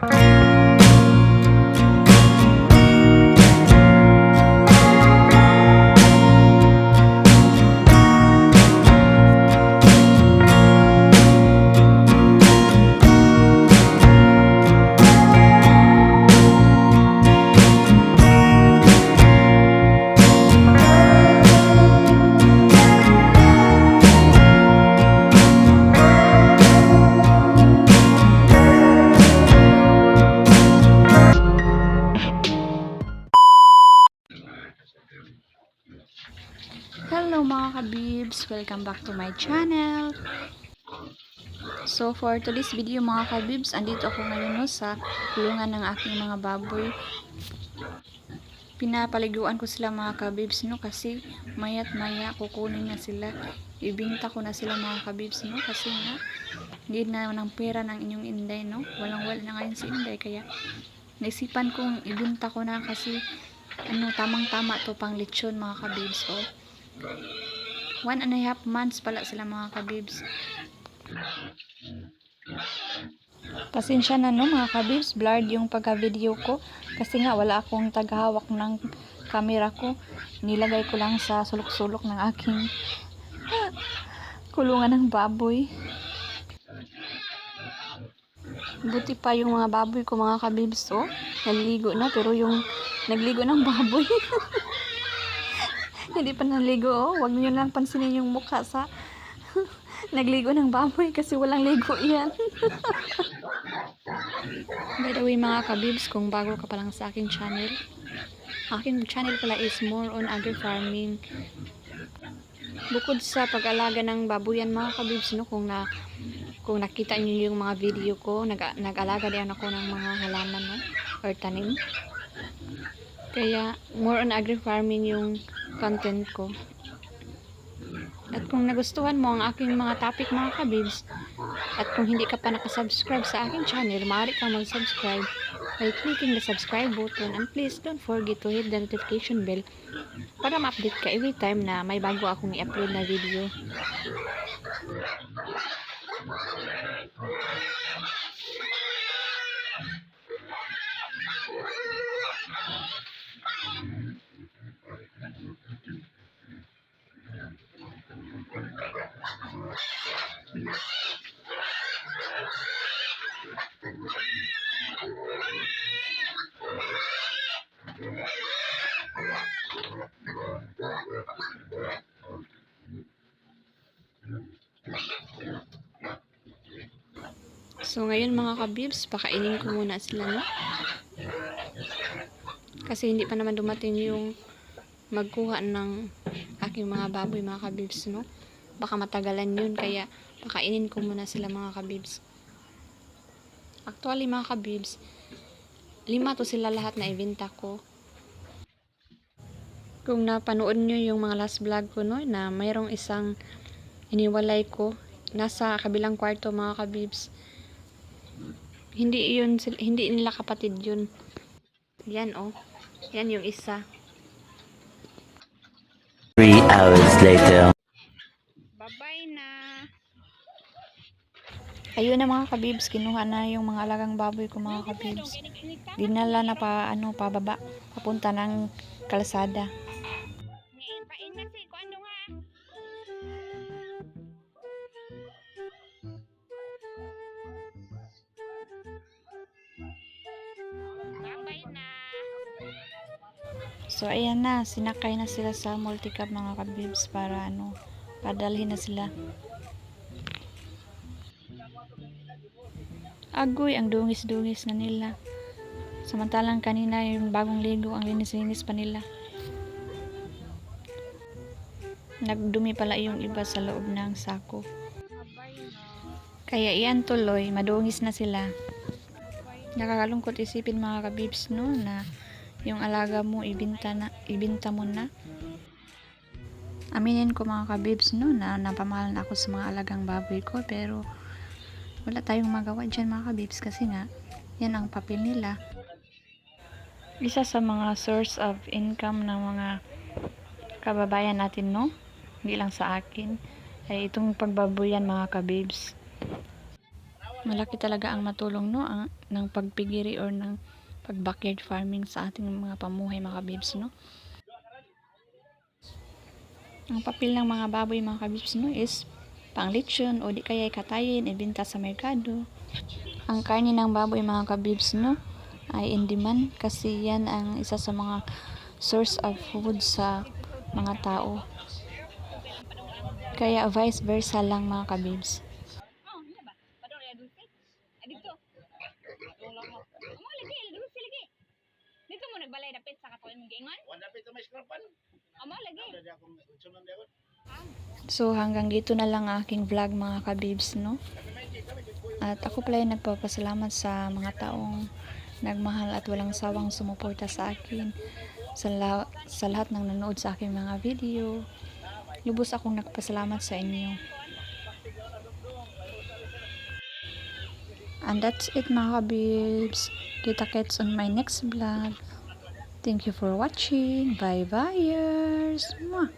Bye. Hello mga kabibs! Welcome back to my channel! So for today's video mga kabibs, andito ako ngayon sa kulungan ng aking mga baboy. Pinapaliguan ko sila mga kabibs no kasi mayat maya kukunin na sila. Ibinta ko na sila mga kabibs no kasi nga hindi na ng pera ng inyong inday no. Walang wala na ngayon si inday kaya naisipan kong ibinta ko na kasi ano tamang tama to pang lechon mga kabibs oh. One and a half months pala sila mga kabibs. Pasensya na no mga kabibs, blurred yung pagka-video ko kasi nga wala akong tagahawak ng camera ko. Nilagay ko lang sa sulok-sulok ng aking kulungan ng baboy. Buti pa yung mga baboy ko mga kabibs oh. Naliligo na pero yung nagligo ng baboy. Hindi pa naligo, oh. Huwag niyo lang pansinin yung mukha sa nagligo ng baboy kasi walang ligo yan. By the way, mga kabibs, kung bago ka pa lang sa aking channel, aking channel pala is more on agri-farming. Bukod sa pag-alaga ng baboyan, mga kabibs, no, kung na kung nakita niyo yung mga video ko, nag, nag-alaga din ako ng mga halaman, no, or tanim. Kaya, more on agri-farming yung content ko. At kung nagustuhan mo ang aking mga topic mga kabibs, at kung hindi ka pa nakasubscribe sa aking channel, maaari kang mag-subscribe by clicking the subscribe button and please don't forget to hit the notification bell para ma-update ka every time na may bago akong i-upload na video. So ngayon mga kabibs, pakainin ko muna sila no. Kasi hindi pa naman dumating yung magkuha ng aking mga baboy mga kabibs no. Baka matagalan yun kaya pakainin ko muna sila mga kabibs. Actually mga kabibs, lima to sila lahat na ibenta ko. Kung napanood nyo yung mga last vlog ko no, na mayroong isang iniwalay ko nasa kabilang kwarto mga kabibs hindi yun hindi nila kapatid yun. Yan oh. Yan yung isa. Three hours later. bye na. Ayun na mga kabibs. Kinuha na yung mga alagang baboy ko mga kabibs. Dinala na pa ano pababa. Papunta ng kalsada So, ayan na. Sinakay na sila sa multicab mga kabibs para ano, padalhin na sila. Agoy, ang dungis-dungis na nila. Samantalang kanina yung bagong ligo, ang linis-linis pa nila. Nagdumi pala yung iba sa loob ng sako. Kaya iyan tuloy, madungis na sila. Nakakalungkot isipin mga kabibs no na yung alaga mo ibinta na ibinta mo na. Aminin ko mga kabibs no na napamahal na ako sa mga alagang baboy ko pero wala tayong magawa dyan mga kabibs kasi nga yan ang papel nila. Isa sa mga source of income ng mga kababayan natin no hindi lang sa akin ay itong pagbabuyan mga kabibs. Malaki talaga ang matulong no ang, ng pagpigiri or ng pag backyard farming sa ating mga pamuhay mga kabibs no? Ang papel ng mga baboy mga kabibs no is pang lechon o di kaya katayin ibenta sa merkado. Ang karne ng baboy mga kabibs no ay in demand kasi yan ang isa sa mga source of food sa mga tao. Kaya vice versa lang mga kabibs Oh, hindi ba? Padong ya dulce. Adito. Amo lagi, dulce lagi. Dito mo nagbalay dapit sa katuin mong giingon? Wala pa ito may skrapan. Amo lagi. Ada akong sunod dapat. So hanggang dito na lang ang aking vlog mga kabibs no. At ako pala yung nagpapasalamat sa mga taong nagmahal at walang sawang sumuporta sa akin sa, la- sa lahat ng nanood sa aking mga video. Lubos akong nagpasalamat sa inyo. And that's it mga kabibs. Kita kits on my next vlog. Thank you for watching. Bye bye. Mwah.